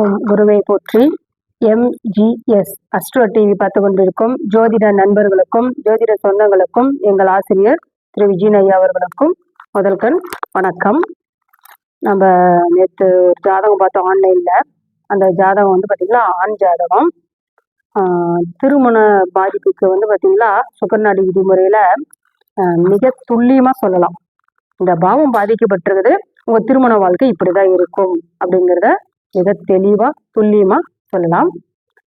ஓம் குருவை போற்றி. MGS astro TV பார்த்து கொண்டிருக்கும் ஜோதிட நண்பர்களுக்கும் ஜோதிட சொந்தங்களுக்கும் எங்கள் ஆசிரியர் திரு விஜயன் ஐயா அவர்களுக்கும் முதல்கண் வணக்கம். நம்ம நேற்று ஒரு ஜாதகம் பார்த்தோம் ஆன்லைனில் அந்த ஜாதகம் வந்து பார்த்திங்கன்னா ஆண் ஜாதகம். திருமண பாதிப்புக்கு வந்து பார்த்திங்கன்னா சுகர்நாடி விதிமுறையில் மிக துல்லியமாக சொல்லலாம். இந்த பாவம் பாதிக்கப்பட்டிருக்குது. உங்கள் திருமண வாழ்க்கை இப்படி தான் இருக்கும் அப்படிங்கிறத மிக தெளிவாக துல்லியமாக சொல்லலாம்.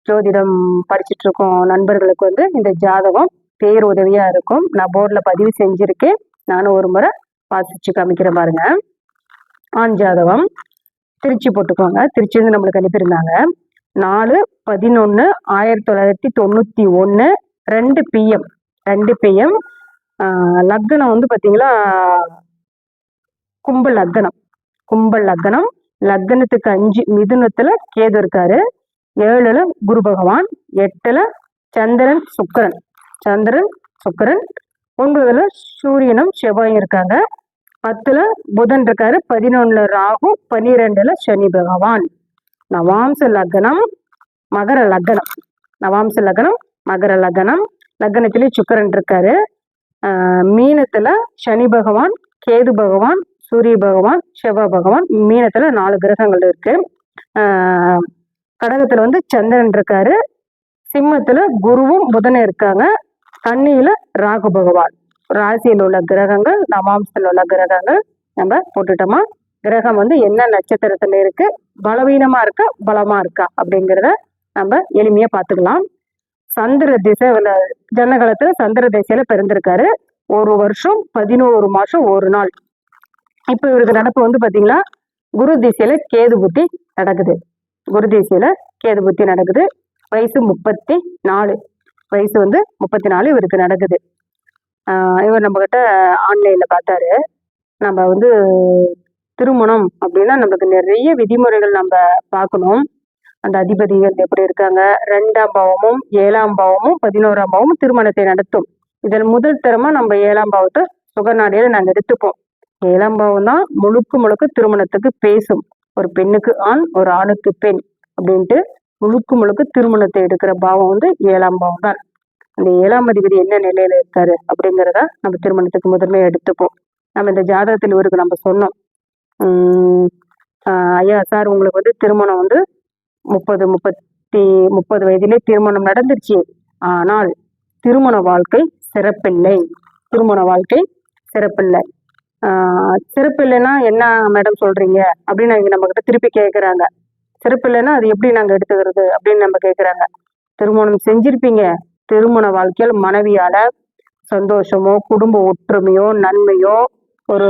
ஜோதிடம் படிச்சுட்டு இருக்கோம் நண்பர்களுக்கு வந்து இந்த ஜாதகம் பேர் உதவியாக இருக்கும். நான் போர்டில் பதிவு செஞ்சுருக்கேன். நானும் ஒரு முறை வாசிச்சு காமிக்கிறேன் பாருங்க. ஆண் ஜாதகம். திருச்சி போட்டுக்கோங்க. திருச்சிருந்து நம்மளுக்கு அனுப்பியிருந்தாங்க. நாலு பதினொன்று ஆயிரத்தி தொள்ளாயிரத்தி தொண்ணூற்றி ஒன்று ரெண்டு பிஎம் ரெண்டு பிஎம் லக்னம் வந்து பார்த்தீங்களா கும்ப லக்னம். கும்ப லக்னம். லக்னத்துக்கு அஞ்சு மிதுனத்துல கேது இருக்காரு. ஏழுல குரு பகவான் எட்டுல சந்திரன் சுக்கரன். சந்திரன் சுக்கரன். ஒன்பதுல சூரியனும் செவ்வாயும் இருக்காங்க. பத்துல புதன் இருக்காரு. பதினொன்னுல ராகு பன்னிரெண்டுல சனி பகவான். நவாம்ச லக்னம் மகர லக்னம். நவாம்ச லக்னம் மகர லக்னம். லக்னத்திலே சுக்கரன் இருக்காரு. மீனத்துல சனி பகவான் கேது பகவான் சூரிய பகவான் செவ்வாய் பகவான் மீனத்துல நாலு கிரகங்கள் இருக்கு. கடகத்துல வந்து சந்திரன் இருக்காரு. சிம்மத்துல குருவும் புதனும் இருக்காங்க. கண்ணியில ராகு பகவான். ராசியில் உள்ள கிரகங்கள் நவாம்சத்தில் உள்ள கிரகங்கள் நம்ம போட்டுட்டோமா? கிரகம் வந்து என்ன நட்சத்திரத்துல இருக்கு? பலவீனமா இருக்கா? பலமா இருக்கா? அப்படிங்கிறத நம்ம எளிமையா பாத்துக்கலாம் சந்திர திசை ஜன்னகலத்துல சந்திர திசையில பிறந்திருக்காரு. ஒரு வருஷம் பதினோரு மாசம் ஒரு நாள். இப்போ இவருக்கு நடப்பு வந்து பார்த்தீங்கன்னா குரு திசையில கேது புத்தி நடக்குது. குரு திசையில கேது புத்தி நடக்குது. வயசு முப்பத்தி நாலு வயசு வந்து முப்பத்தி நாலு இவருக்கு நடக்குது. இவர் நம்ம கிட்ட ஆன்லைன்ல பார்த்தாரு நம்ம வந்து திருமணம் அப்படின்னா நமக்கு நிறைய விதிமுறைகள் நம்ம பார்க்கணும். அந்த அதிபதிகள் எப்படி இருக்காங்க? ரெண்டாம் பாவமும் ஏழாம் பாவமும் பதினோராம் பாவமும் திருமணத்தை நடத்தும். இதில் முதல் தரமா நம்ம ஏழாம் பாவத்தை சுகநாடியில நாங்கள் எடுத்துப்போம். ஏழாம் தான் முழுக்க முழுக்க திருமணத்துக்கு பேசும். ஒரு பெண்ணுக்கு ஆண் ஒரு ஆணுக்கு பெண் அப்படின்ட்டு முழுக்க முழுக்க திருமணத்தை எடுக்கிற பாவம் வந்து ஏழாம் பாவம் தான். அந்த ஏழாம் அதிபதி என்ன நிலையில இருக்காரு அப்படிங்கிறத நம்ம திருமணத்துக்கு முதன்மையை எடுத்துப்போம். நம்ம இந்த ஜாதகத்தில் இவருக்கு நம்ம சொன்னோம். ஐயா சார் உங்களுக்கு வந்து திருமணம் வந்து முப்பது முப்பத்தி முப்பது வயதிலே திருமணம் நடந்துருச்சு. ஆனால் திருமண வாழ்க்கை சிறப்பில்லை. திருமண வாழ்க்கை சிறப்பில்லை. சிறப்பு இல்லைன்னா என்ன மேடம் சொல்றீங்க? அப்படின்னு அவங்க நம்ம கிட்ட திருப்பி கேட்குறாங்க சிறப்பு இல்லைன்னா அது எப்படி நாங்கள் எடுத்துக்கிறது? அப்படின்னு நம்ம கேட்குறாங்க திருமணம் செஞ்சிருப்பீங்க. திருமண வாழ்க்கையில் மனைவியால சந்தோஷமோ குடும்ப ஒற்றுமையோ நன்மையோ ஒரு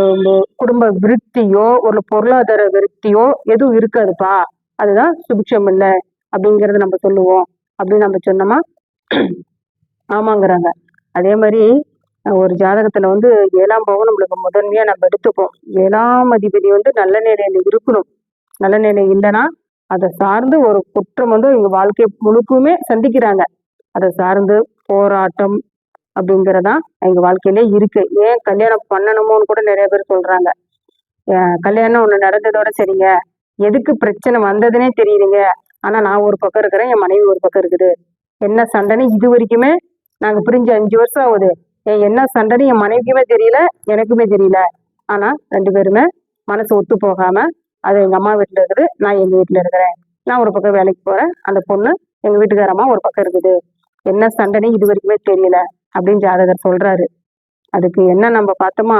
குடும்ப விருத்தியோ ஒரு பொருளாதார விருத்தியோ எதுவும் இருக்காதுப்பா. அதுதான் சுபிக்ஷம் இல்லை அப்படிங்கிறத நம்ம சொல்லுவோம். அப்படின்னு நம்ம சொன்னோமா? ஆமாங்கிறாங்க. அதே மாதிரி ஒரு ஜாதகத்துல வந்து ஏழாம் பாவம் நம்மளுக்கு முதன்மையா நம்ம எடுத்துப்போம். ஏழாம் அதிபதி வந்து நல்ல நிலையில இருக்கணும். நல்ல நிலை இல்லைன்னா அதை சார்ந்து ஒரு குற்றம் வந்து இவங்க வாழ்க்கை முழுக்குமே சந்திக்கிறாங்க. அதை சார்ந்து போராட்டம் அப்படிங்கிறதா எங்க வாழ்க்கையிலே இருக்கு. ஏன் கல்யாணம் பண்ணணுமோன்னு கூட நிறைய பேர் சொல்றாங்க. கல்யாணம் ஒண்ணு நடந்ததோட சரிங்க. எதுக்கு பிரச்சனை வந்ததுன்னே தெரியுதுங்க. ஆனா நான் ஒரு பக்கம் இருக்கிறேன் என் மனைவி ஒரு பக்கம் இருக்குது. என்ன சண்டைன்னு இது வரைக்குமே நாங்க பிரிஞ்சு அஞ்சு வருஷம் ஆகுது. என்ன சண்டைன்னு என் மனைவிக்குமே தெரியல எனக்குமே தெரியல. ஆனா ரெண்டு பேருமே மனசு ஒத்து போகாம அது எங்க அம்மா வீட்டுல இருக்குது நான் எங்க வீட்டுல இருக்கிறேன். நான் ஒரு பக்கம் வேலைக்கு போறேன் அந்த பொண்ணு எங்க வீட்டுக்காரம்மா ஒரு பக்கம் இருக்குது. என்ன சண்டைன்னு இது வரைக்குமே தெரியல அப்படின்னு ஜாதகர் சொல்றாரு. அதுக்கு என்ன நம்ம பார்த்தோமா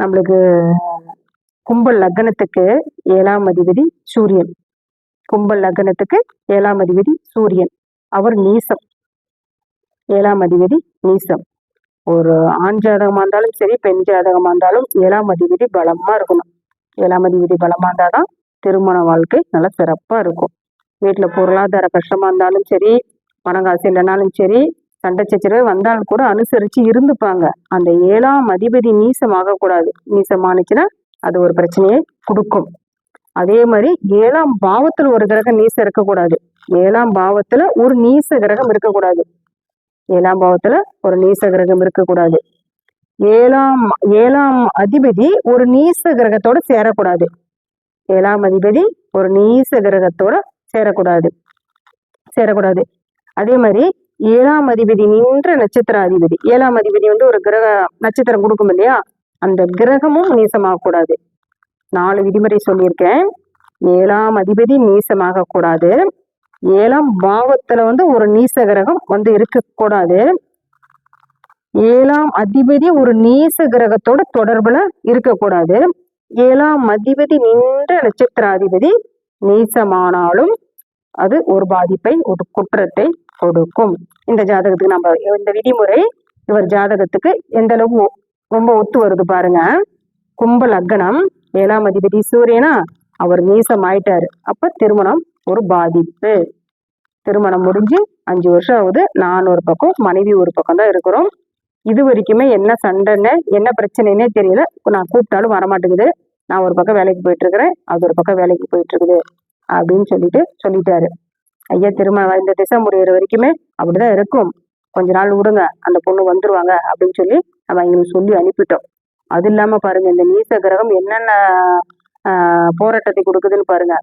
நம்மளுக்கு கும்பல் லக்னத்துக்கு ஏழாம் அதிபதி சூரியன். கும்பல் லக்னத்துக்கு ஏழாம் அதிபதி சூரியன். அவர் நீசம். ஏழாம் அதிபதி நீசம். ஒரு ஆண் ஜாதகமா இருந்தாலும் சரி பெண் ஜாதகமா இருந்தாலும் ஏழாம் அதிபதி பலமா இருக்கணும். ஏழாம் அதிபதி பலமா இருந்தாதான் திருமண வாழ்க்கை நல்லா சிறப்பா இருக்கும். வீட்டுல பொருளாதார கஷ்டமா இருந்தாலும் சரி பணம் காசு இல்லைனாலும் சரி சண்டை சச்சரவு வந்தாலும் கூட அனுசரிச்சு இருந்துப்பாங்க. அந்த ஏழாம் அதிபதி நீசமாக கூடாது நீசமானுச்சுன்னா அது ஒரு பிரச்சனையை கொடுக்கும். அதே மாதிரி ஏழாம் பாவத்துல ஒரு கிரகம் நீசம் இருக்கக்கூடாது. ஏழாம் பாவத்துல ஒரு நீச கிரகம் இருக்கக்கூடாது. ஏழாம் பாவத்துல ஒரு நீச கிரகம் இருக்கக்கூடாது. ஏழாம் ஏழாம் அதிபதி ஒரு நீச கிரகத்தோட சேரக்கூடாது. ஏழாம் அதிபதி ஒரு நீச கிரகத்தோட சேரக்கூடாது. சேரக்கூடாது. அதே மாதிரி ஏழாம் அதிபதி நின்ற நட்சத்திர அதிபதி ஏழாம் அதிபதி வந்து ஒரு கிரக நட்சத்திரம் கொடுக்கும் இல்லையா? அந்த கிரகமும் நீசமாக கூடாது நாலு விதிமுறை சொல்லியிருக்கேன். ஏழாம் அதிபதி நீசமாக கூடாது ஏழாம் பாவத்துல வந்து ஒரு நீச கிரகம் வந்து இருக்கக்கூடாது. ஏழாம் அதிபதி ஒரு நீச கிரகத்தோட தொடர்புல இருக்கக்கூடாது. ஏழாம் அதிபதி நின்ற நட்சத்திராதிபதி நீசமானாலும் அது ஒரு பாதிப்பை ஒரு குற்றத்தை கொடுக்கும். இந்த ஜாதகத்துக்கு நம்ம இந்த விதிமுறை இவர் ஜாதகத்துக்கு எந்த அளவு ரொம்ப ஒத்து வருது பாருங்க. கும்ப லக்னம் ஏழாம் அதிபதி சூரியனா அவர் நீசம் ஆயிட்டாரு அப்ப திருமணம் ஒரு பாதிப்பு. திருமணம் முடிஞ்சு அஞ்சு வருஷம் ஆகுது. நான் ஒரு பக்கம் மனைவி ஒரு பக்கம் தான் இருக்கிறோம். இது வரைக்குமே என்ன சண்டைன்னு என்ன பிரச்சனைன்னே தெரியல. நான் கூப்பிட்டாலும் வரமாட்டேங்குது. நான் ஒரு பக்கம் வேலைக்கு போயிட்டு இருக்கிறேன். அது ஒரு பக்கம் வேலைக்கு போயிட்டு இருக்குது. அப்படின்னு சொல்லிட்டு சொல்லிட்டாரு. ஐயா திருமணம் இந்த திசை முடிகிற வரைக்குமே அப்படிதான் இருக்கும். கொஞ்ச நாள் விடுங்க. அந்த பொண்ணு வந்துருவாங்க அப்படின்னு சொல்லி நம்ம எங்களுக்கு சொல்லி அனுப்பிட்டோம். அது இல்லாம பாருங்க இந்த நீச கிரகம் என்னென்ன ஆஹ், போராட்டத்தை கொடுக்குதுன்னு பாருங்க.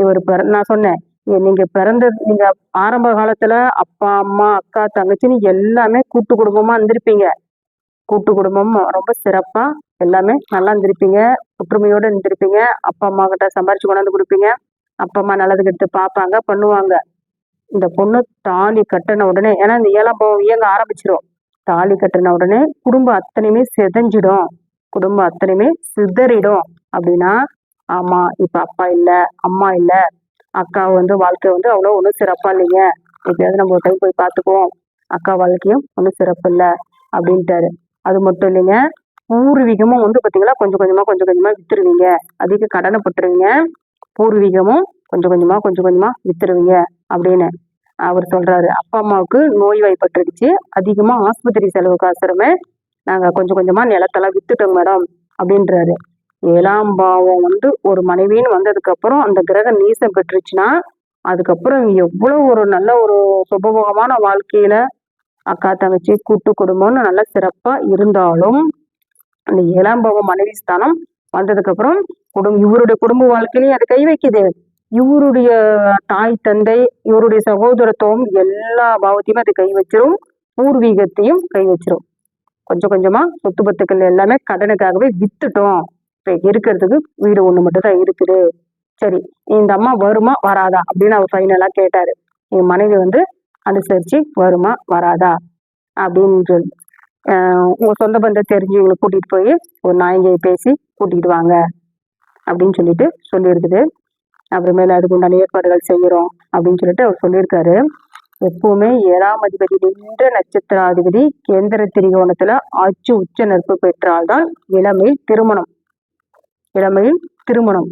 இவர் பிற நான் சொன்னேன் நீங்க பிறந்த நீங்க ஆரம்ப காலத்துல அப்பா அம்மா அக்கா தங்கச்சின்னு எல்லாமே கூட்டு குடும்பமா இருந்திருப்பீங்க. கூட்டு குடும்பம் ரொம்ப சிறப்பா எல்லாமே நல்லா இருந்திருப்பீங்க. ஒற்றுமையோட இருந்திருப்பீங்க. அப்பா அம்மா கிட்ட சம்பாரிச்சு கொண்டாந்து கொடுப்பீங்க. அப்பா அம்மா நல்லது கெடுத்து பார்ப்பாங்க பண்ணுவாங்க. இந்த பொண்ணு தாலி கட்டின உடனே ஏன்னா இந்த ஏழாம் பாவம் இயங்க ஆரம்பிச்சிடும் தாலி கட்டின உடனே குடும்பம் அத்தனையுமே செதஞ்சிடும். குடும்பம் அத்தனையுமே சிதறிடும். அப்படின்னா ஆமா இப்ப அப்பா இல்ல அம்மா இல்ல அக்கா வந்து வாழ்க்கை வந்து அவ்வளோ ஒன்றும் சிறப்பா இல்லைங்க. எப்படியாவது நம்ம ஒரு டைம் போய் பார்த்துக்குவோம். அக்கா வாழ்க்கையும் ஒன்றும் சிறப்பு இல்லை அப்படின்ட்டாரு. அது மட்டும் இல்லைங்க பூர்வீகமும் வந்து பாத்தீங்களா கொஞ்சம் கொஞ்சமா கொஞ்சம் கொஞ்சமா வித்துருவீங்க. அதிக கடனைப்பட்டுருவீங்க பூர்வீகமும் கொஞ்சம் கொஞ்சமா கொஞ்சம் கொஞ்சமா வித்துருவீங்க அப்படின்னு அவர் சொல்றாரு. அப்பா அம்மாவுக்கு நோய் வாய்ப்பட்டுருச்சு. அதிகமா ஆஸ்பத்திரி செலவுக்கு அவசரமே நாங்க கொஞ்சம் கொஞ்சமா நிலத்தெல்லாம் வித்துட்டோம் மேடம் அப்படின்றாரு. ஏழாம் பாவம் வந்து ஒரு மனைவின்னு வந்ததுக்கு அப்புறம் அந்த கிரகம் நீசம் பெற்றுச்சுன்னா அதுக்கப்புறம் எவ்வளவு ஒரு நல்ல ஒரு சுபபோகமான வாழ்க்கையில அக்கா தங்கச்சி கூட்டு குடும்பம்னு நல்லா சிறப்பா இருந்தாலும் அந்த ஏழாம் பாவம் மனைவி ஸ்தானம் வந்ததுக்கு அப்புறம் குடும்ப இவருடைய குடும்ப வாழ்க்கையிலையும் அது கை வைக்குது. இவருடைய தாய் தந்தை இவருடைய சகோதரத்துவம் எல்லா பாவத்தையும் அது கை வச்சிரும். பூர்வீகத்தையும் கை வச்சிரும். கொஞ்சம் கொஞ்சமா சொத்து பத்துக்கள் எல்லாமே கடனுக்காகவே வித்துட்டோம். இருக்கிறதுக்கு வீடு ஒன்று மட்டும் தான் இருக்குது. சரி இந்த அம்மா வருமா வராதா? அப்படின்னு அவர் ஃபைனலாக கேட்டார். எங்கள் மனைவி வந்து அனுசரித்து வருமா வராதா? அப்படின்னு சொல்லி ஆஹ் சொந்த பந்தம் தெரிஞ்சவங்களை கூட்டிகிட்டு போய் ஒரு நாயங்கியை பேசி கூட்டிகிட்டு வாங்க அப்படின்னு சொல்லிட்டு சொல்லியிருக்குது. அப்புறமேல அதுக்கு உண்டான ஏற்பாடுகள் செய்கிறோம் அப்படின்னு சொல்லிட்டு அவர் சொல்லியிருக்காரு. எப்பவுமே ஏழாம் அதிபதி நின்ற நட்சத்திராதிபதி கேந்திர திரிகோணத்துல ஆட்சி உச்ச நட்பு பெற்றால்தான் இளமை திருமணம். இளமையில் திருமணம்.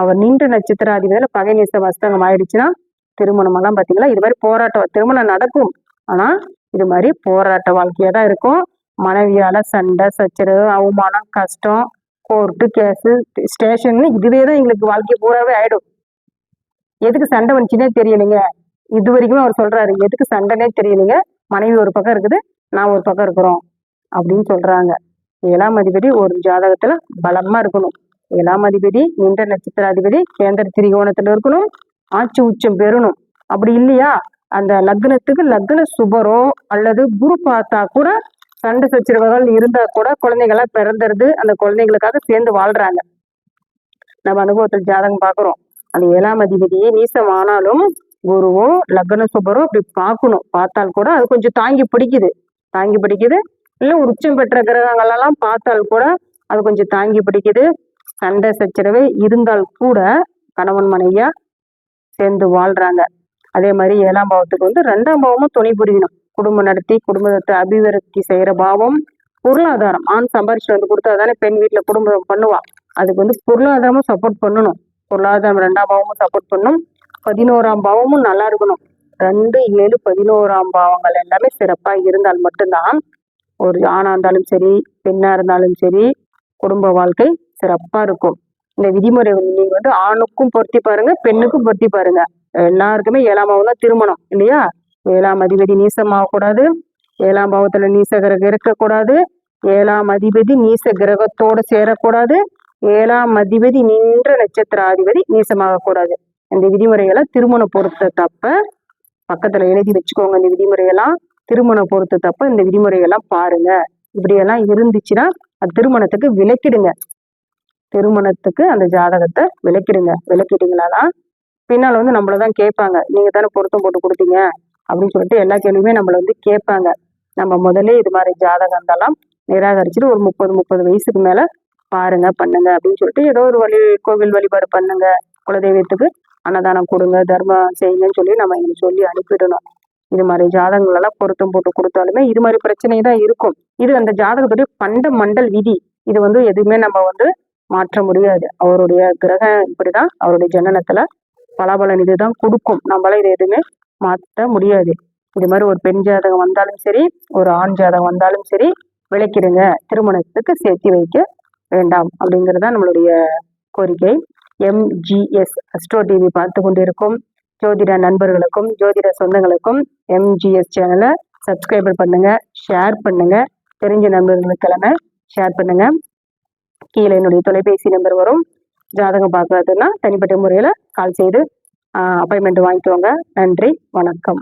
அவர் நின்று நட்சத்திராதிபதியில் பகை நேச வஸ்தகம் ஆயிடுச்சுன்னா திருமணம் எல்லாம் பார்த்தீங்களா இது மாதிரி போராட்டம் திருமணம் நடக்கும். ஆனால் இது மாதிரி போராட்ட வாழ்க்கையாக தான் இருக்கும். மனைவியால் சண்டை சச்சரவு அவமானம் கஷ்டம் கோர்ட்டு கேஸு ஸ்டேஷன் இதுவே தான் எங்களுக்கு வாழ்க்கை பூராவே ஆயிடும். எதுக்கு சண்டை வந்துச்சுன்னே தெரியலைங்க. இது வரைக்கும் அவர் சொல்றாரு எதுக்கு சண்டைனே தெரியலைங்க. மனைவி ஒரு பக்கம் இருக்குது நான் ஒரு பக்கம் இருக்கிறோம். அப்படின்னு சொல்றாங்க. ஏழாம் அதிபதி ஒரு ஜாதகத்துல பலமா இருக்கணும். ஏழாம் அதிபதி நின்ற நட்சத்திராதிபதி கேந்திர திரிகோணத்துல இருக்கணும் ஆட்சி உச்சம் பெறணும். அப்படி இல்லையா? அந்த லக்னத்துக்கு லக்ன சுபரோ அல்லது குரு பார்த்தா கூட சண்டை சச்சரவுகள் இருந்தா கூட குழந்தைங்களா பிறந்துருது அந்த குழந்தைங்களுக்காக சேர்ந்து வாழ்றாங்க. நம்ம அனுபவத்தில் ஜாதகம் பாக்குறோம் அந்த ஏழாம் அதிபதியே நீசம் ஆனாலும் குருவோ லக்ன சுபரோ அப்படி பார்க்கணும். பார்த்தால் கூட அது கொஞ்சம் தாங்கி பிடிக்குது. தாங்கி பிடிக்குது. இல்ல உச்சம் பெற்ற கிரகங்கள் எல்லாம் பார்த்தால் கூட அது கொஞ்சம் தாங்கி பிடிக்குது. சண்டை சச்சரவு இருந்தால் கூட கணவன் மனைவியா சேர்ந்து வாழ்றாங்க. அதே மாதிரி ஏழாம் பாவத்துக்கு வந்து ரெண்டாம் பாவமும் துணை புரியணும். குடும்பம் நடத்தி குடும்பத்தை அபிவிருத்தி செய்யற பாவம் பொருளாதாரம். ஆண் சம்பாரிச்சு வந்து கொடுத்தா தானே பெண் வீட்டுல குடும்பம் பண்ணுவா. அதுக்கு வந்து பொருளாதாரமும் சப்போர்ட் பண்ணணும். பொருளாதாரம் ரெண்டாம் பாவமும் சப்போர்ட் பண்ணணும் பதினோராம் பாவமும் நல்லா இருக்கணும். ரெண்டு ஏழு பதினோராம் பாவங்கள் எல்லாமே சிறப்பா இருந்தால் மட்டும்தான் ஒரு ஆணா இருந்தாலும் சரி பெண்ணா இருந்தாலும் சரி குடும்ப வாழ்க்கை சிறப்பா இருக்கும். இந்த விதிமுறை நீங்க வந்து ஆணுக்கும் பொருத்தி பாருங்க பெண்ணுக்கும் பொருத்தி பாருங்க. எல்லாருக்குமே ஏழாம் பாவம் தான் திருமணம் இல்லையா? ஏழாம் அதிபதி நீசமாகக்கூடாது ஏழாம் பாவத்துல நீச கிரகம் இருக்கக்கூடாது ஏழாம் அதிபதி நீச கிரகத்தோட சேரக்கூடாது ஏழாம் அதிபதி நின்ற நட்சத்திராதிபதி நீசமாக கூடாது இந்த விதிமுறைகளை திருமண பொருத்த தப்ப பக்கத்துல எழுதி வச்சுக்கோங்க இந்த விதிமுறையெல்லாம் திருமண பொருத்த தப்ப இந்த விதிமுறையெல்லாம் பாருங்க. இப்படியெல்லாம் இருந்துச்சுன்னா அது திருமணத்துக்கு விலக்கிடுங்க. திருமணத்துக்கு அந்த ஜாதகத்தை விலக்கிடுங்க விலக்கிட்டீங்களாதான் பின்னால் வந்து நம்மளதான் கேட்பாங்க. நீங்கள் தானே பொருத்தம் போட்டு கொடுத்தீங்க? அப்படின்னு சொல்லிட்டு எல்லா கேள்வியுமே நம்மளை வந்து கேட்பாங்க. நம்ம முதல்ல இது மாதிரி ஜாதகம் இருந்தாலும் நிராகரிச்சுட்டு ஒரு முப்பது முப்பது வயசுக்கு மேலே பாருங்க பண்ணுங்க அப்படின்னு சொல்லிட்டு ஏதோ ஒரு வழி கோவில் வழிபாடு பண்ணுங்க குலதெய்வத்துக்கு அன்னதானம் கொடுங்க தர்மம் செய்யுங்கன்னு சொல்லி நம்ம எங்களுக்கு சொல்லி அனுப்பிடணும். இது மாதிரி ஜாதகங்களெல்லாம் பொருத்தம் போட்டு கொடுத்தாலுமே இது மாதிரி பிரச்சனை தான் இருக்கும். இது அந்த ஜாதகத்துடைய பண்ட மண்டல் விதி. இது வந்து எதுவுமே நம்ம வந்து மாற்ற முடியாது. அவருடைய கிரகம் இப்படிதான் அவருடைய ஜனனத்துல பலாபலன் இதுதான் கொடுக்கும். நம்மளால இதை எதுவுமே மாற்ற முடியாது. இது மாதிரி ஒரு பெண் ஜாதகம் வந்தாலும் சரி ஒரு ஆண் ஜாதகம் வந்தாலும் சரி விளக்கிடுங்க. திருமணத்துக்கு சேர்த்து வைக்க வேண்டாம் அப்படிங்கிறது தான் நம்மளுடைய கோரிக்கை. எம்ஜிஎஸ் அஸ்ட்ரோ டிவி பார்த்து கொண்டிருக்கும் ஜோதிட நண்பர்களுக்கும் ஜோதிட சொந்தங்களுக்கும் எம்ஜிஎஸ் சேனலை சப்ஸ்கிரைபர் பண்ணுங்க ஷேர் பண்ணுங்க. தெரிஞ்ச நண்பர்களுக்கெல்லாமே ஷேர் பண்ணுங்க. கீழே என்னுடைய தொலைபேசி நம்பர் வரும். ஜாதகம் பார்க்கறதுன்னா தனிப்பட்ட முறையில் கால் செய்து அப்பாயின்மெண்ட் வாங்கிக்கோங்க. நன்றி வணக்கம்.